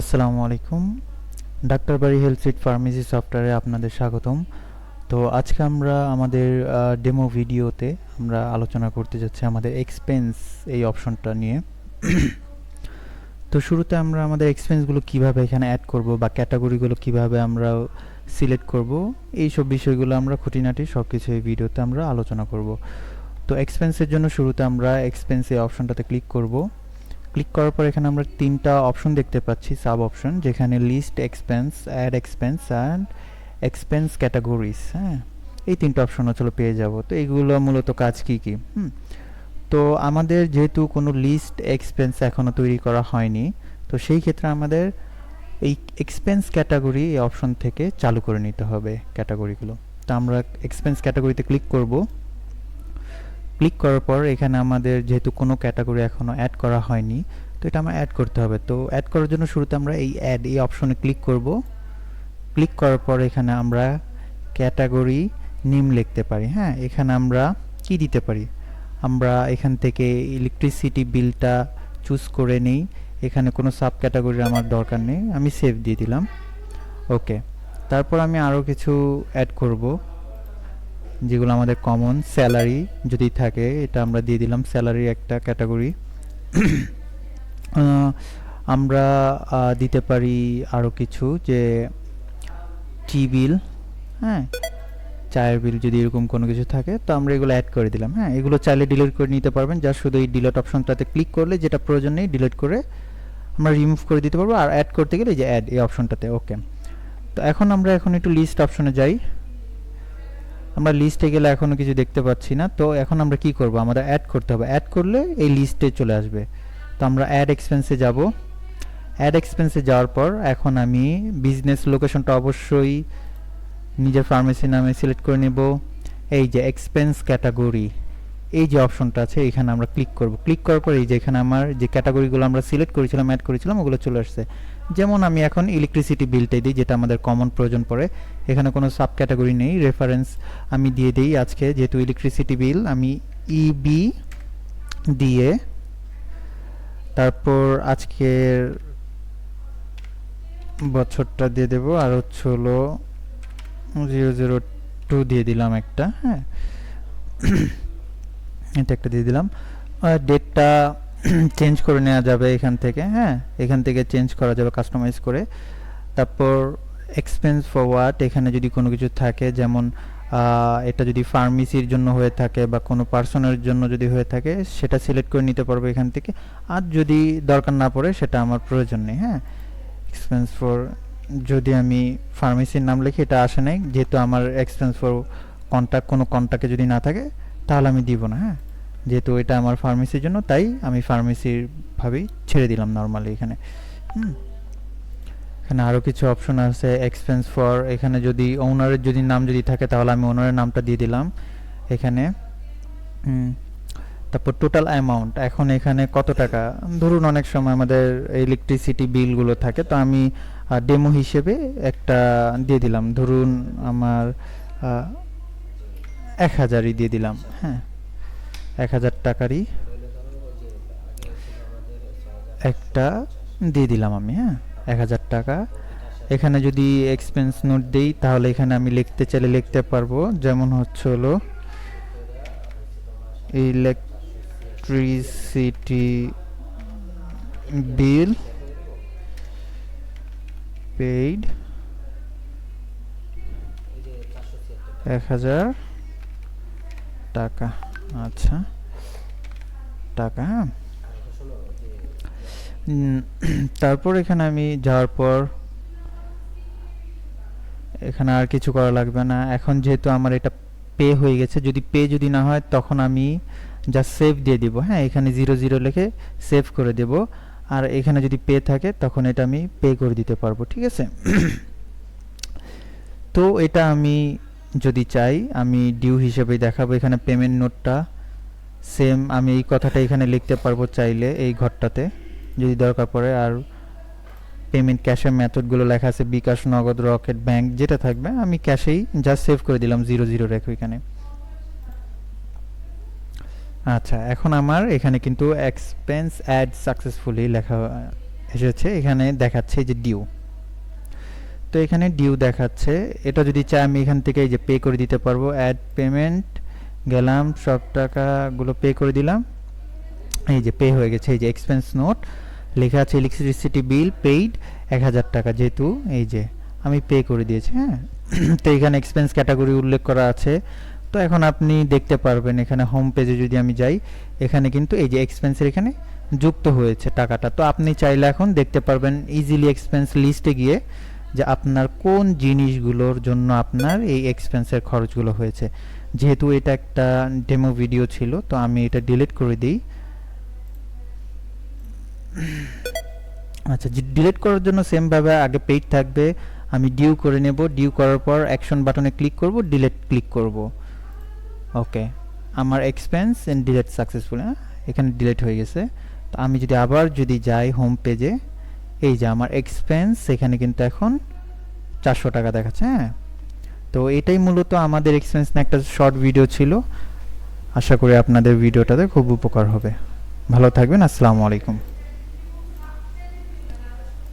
আসসালামু আলাইকুম। ডাক্তার বাড়ি হেলথ সিট ফার্মেসি সফটওয়্যারে আপনাদের স্বাগতম। তো আজকে আমরা আমাদের ডেমো ভিডিওতে আমরা আলোচনা করতে যাচ্ছি আমাদের এক্সপেন্স এই অপশনটা নিয়ে। তো শুরুতে আমরা আমাদের এক্সপেন্সগুলো কীভাবে এখানে অ্যাড করব বা ক্যাটাগরিগুলো কীভাবে আমরা সিলেক্ট করব এই সব বিষয়গুলো আমরা খুঁটিনাটি সব কিছু এই ভিডিওতে আমরা আলোচনা করব। তো এক্সপেন্সের জন্য শুরুতে আমরা এক্সপেন্স এই অপশনটাতে ক্লিক করব। ক্লিক করার পর এখানে আমরা তিনটা অপশন দেখতে পাচ্ছি সাব অপশন যেখানে list expense add expense and expense categories হ্যাঁ? এই তিনটা অপশন আসলে পেয়ে যাব। তো এইগুলো মূলত কাজ কি কি? হুম। তো আমাদের যেহেতু কোনো লিস্ট এক্সপেন্স এখনও তৈরি করা হয়নি, তো সেই ক্ষেত্রে আমাদের এই এক্সপেন্স ক্যাটাগরি এই অপশন থেকে চালু করে নিতে হবে ক্যাটাগরিগুলো তো আমরা এক্সপেন্স ক্যাটাগরিতে ক্লিক করব। ক্লিক করার পর এখানে আমাদের যেহেতু কোনো ক্যাটাগরি এখনও অ্যাড করা হয়নি, তো এটা আমরা অ্যাড করতে হবে। তো অ্যাড করার জন্য শুরুতে আমরা এই অ্যাড এই অপশনে ক্লিক করব। ক্লিক করার পর এখানে আমরা ক্যাটাগরি নিম লিখতে পারি। হ্যাঁ এখানে আমরা কি দিতে পারি? আমরা এখান থেকে ইলেকট্রিসিটি বিলটা চুজ করে নেই। এখানে কোনো সাব ক্যাটাগরির আমার দরকার নেই। আমি সেভ দিয়ে দিলাম। ওকে তারপর আমি আরও কিছু অ্যাড করব। যেগুলো আমাদের কমন স্যালারি যদি থাকে, এটা আমরা দিয়ে দিলাম স্যালারি একটা ক্যাটাগরি আমরা দিতে পারি আরও কিছু যে টি বিল হ্যাঁ? চায়ের বিল যদি এরকম কোনো কিছু থাকে, তো আমরা এগুলো অ্যাড করে দিলাম হ্যাঁ? এগুলো চাইলে ডিলিট করে নিতে পারবেন যা শুধু এই ডিলিট অপশনটাতে ক্লিক করলে যেটা প্রয়োজন নেই ডিলিট করে আমরা রিমুভ করে দিতে পারব, আর অ্যাড করতে গেলে যে অ্যাড এই অপশনটাতে ওকে তো এখন আমরা এখন একটু লিস্ট অপশনে যাই। আমরা লিস্টে গেলে এখনও কিছু দেখতে পাচ্ছি না। তো এখন আমরা কি করব? আমাদের অ্যাড করতে হবে। অ্যাড করলে এই লিস্টে চলে আসবে। তো আমরা অ্যাড এক্সপেন্সে যাব। অ্যাড এক্সপেন্সে যাওয়ার পর এখন আমি বিজনেস লোকেশনটা অবশ্যই নিজের ফার্মেসি নামে সিলেক্ট করে নেব। এই যে এক্সপেন্স ক্যাটাগরি এই যে অপশনটা আছে, এখানে আমরা ক্লিক করব। ক্লিক করার পর এই যে এখানে আমার যে ক্যাটাগরিগুলো আমরা সিলেক্ট করেছিলাম অ্যাড করেছিলাম, ওগুলো চলে আসছে। যেমন আমি এখন ইলেকট্রিসিটি বিলটাই দিই, যেটা আমাদের কমন প্রয়োজন পড়ে। এখানে কোনো সাব ক্যাটাগরি নেই রেফারেন্স আমি দিয়ে দিই আজকে, যেহেতু ইলেকট্রিসিটি বিল আমি ইবি দিয়ে, তারপর আজকের বছরটা দিয়ে দেব, আর হচ্ছে হলো জিরো জিরো টু দিয়ে দিলাম একটা হ্যাঁ। এটা একটা দিয়ে দিলাম। ডেটটা চেঞ্জ করে নেওয়া যাবে এখান থেকে হ্যাঁ? এখান থেকে চেঞ্জ করা যাবে কাস্টমাইজ করে। তারপর এক্সপেন্স ফরওয়ার্ড এখানে যদি কোনো কিছু থাকে, যেমন এটা যদি ফার্মেসির জন্য হয়ে থাকে বা কোনো পার্সনের জন্য যদি হয়ে থাকে, সেটা সিলেক্ট করে নিতে পারব এখান থেকে। আর যদি দরকার না পড়ে, সেটা আমার প্রয়োজন নেই হ্যাঁ? এক্সপেন্স ফর যদি আমি ফার্মেসির নাম লিখি, এটা আসে নাই। যেহেতু আমার এক্সপেন্স ফর কন্ট্যাক্ট কোনো কন্ট্যাক্টে যদি না থাকে, তাহলে আমি দিব না হ্যাঁ? যেহেতু এটা আমার ফার্মেসির জন্য, তাই আমি ফার্মেসির ভাবেই ছেড়ে দিলাম নর্মালি এখানে। হুম। এখানে আরও কিছু অপশন আছে এক্সপেন্স ফর এখানে যদি ওনারের যদি নাম যদি থাকে, তাহলে আমি ওনারের নামটা দিয়ে দিলাম এখানে। তারপর টোটাল অ্যামাউন্ট এখন এখানে কত টাকা? ধরুন অনেক সময় আমাদের ইলেকট্রিসিটি বিলগুলো থাকে, তো আমি ডেমো হিসেবে একটা দিয়ে দিলাম। ধরুন আমার এক হাজারই দিয়ে দিলাম হ্যাঁ। এক হাজার টাকারই একটা দিয়ে দিলাম আমি হ্যাঁ? এক হাজার টাকা। এখানে যদি এক্সপেন্স নোট দেই, তাহলে এখানে আমি লিখতে চাইলে লিখতে পারব। যেমন হচ্ছে হলো ইলেকট্রিসিটি বিল পেইড এক হাজার টাকা। আচ্ছা। টাকা হ্যাঁ? তারপর এখানে আমি যাওয়ার পর এখানে আর কিছু করা লাগবে না। এখন যেহেতু আমার এটা পে হয়ে গেছে, যদি পে যদি না হয়, তখন আমি যা সেভ দিয়ে দিব। হ্যাঁ এখানে জিরো জিরো লিখে সেভ করে দেব। আর এখানে যদি পে থাকে, তখন এটা আমি পে করে দিতে পারব, ঠিক আছে? তো এটা আমি যদি চাই, আমি ডিউ হিসেবে দেখাবো। এখানে পেমেন্ট নোটটা সেম আমি এই কথাটা এখানে লিখতে পারব চাইলে এই ঘরটাতে, যদি দরকার পড়ে। আর পেমেন্ট ক্যাশের মেথডগুলো লেখা আছে, বিকাশ, নগদ রকেট ব্যাংক যেটা থাকবে, আমি ক্যাশেই জাস্ট সেভ করে দিলাম জিরো জিরো রেখে এখানে আচ্ছা এখন আমার এখানে কিন্তু এক্সপেন্স অ্যাড সাকসেসফুলি লেখা, এসেছে। এখানে দেখাচ্ছে যে ডিউ তো এখানে ডিউ দেখাচ্ছে। এটা যদি চাই আমি এখান থেকে এই যে পে করে দিতে পারব অ্যাড পেমেন্ট গেলাম, সব টাকাগুলো পে করে দিলাম। এই যে পে হয়ে গেছে, এই যে এক্সপেন্স নোট লেখা আছে ইলেকট্রিসিটি বিল পেইড এক হাজার টাকা যেহেতু, এই যে আমি পে করে দিয়েছি হ্যাঁ? তো এখানে এক্সপেন্স ক্যাটাগরি উল্লেখ করা আছে। তো এখন আপনি দেখতে পারবেন, এখানে হোম পেজে যদি আমি যাই, এখানে কিন্তু এই যে এক্সপেন্সের এখানে যুক্ত হয়েছে টাকাটা। তো আপনি চাইলে এখন দেখতে পারবেন ইজিলি এক্সপেন্স লিস্টে গিয়ে যে আপনার কোন জিনিসগুলোর জন্য আপনার এই এক্সপেন্সের খরচগুলো হয়েছে। যেহেতু এটা একটা ডেমো ভিডিও ছিল, তো আমি এটা ডিলিট করে দিই। আচ্ছা ডিলিট করার জন্য সেমভাবে আগে পেইড থাকবে, আমি ডিউ করে নেব। ডিউ করার পর অ্যাকশন বাটনে ক্লিক করব ডিলিট ক্লিক করব। ওকে আমার এক্সপেন্স এন্ড ডিলিট সাকসেসফুল এখানে ডিলিট হয়ে গেছে। তো আমি যদি আবার যদি যাই হোম পেজে এই যে আমার এক্সপেন্স এখানে কিন্তু এখন চারশো টাকা দেখাচ্ছে হ্যাঁ? তো এটাই মূলত আমাদের এক্সপেন্স না একটা শর্ট ভিডিও ছিল। আশা করি আপনাদের ভিডিওটাতে খুব উপকার হবে। ভালো থাকবেন, আসসালামু আলাইকুম।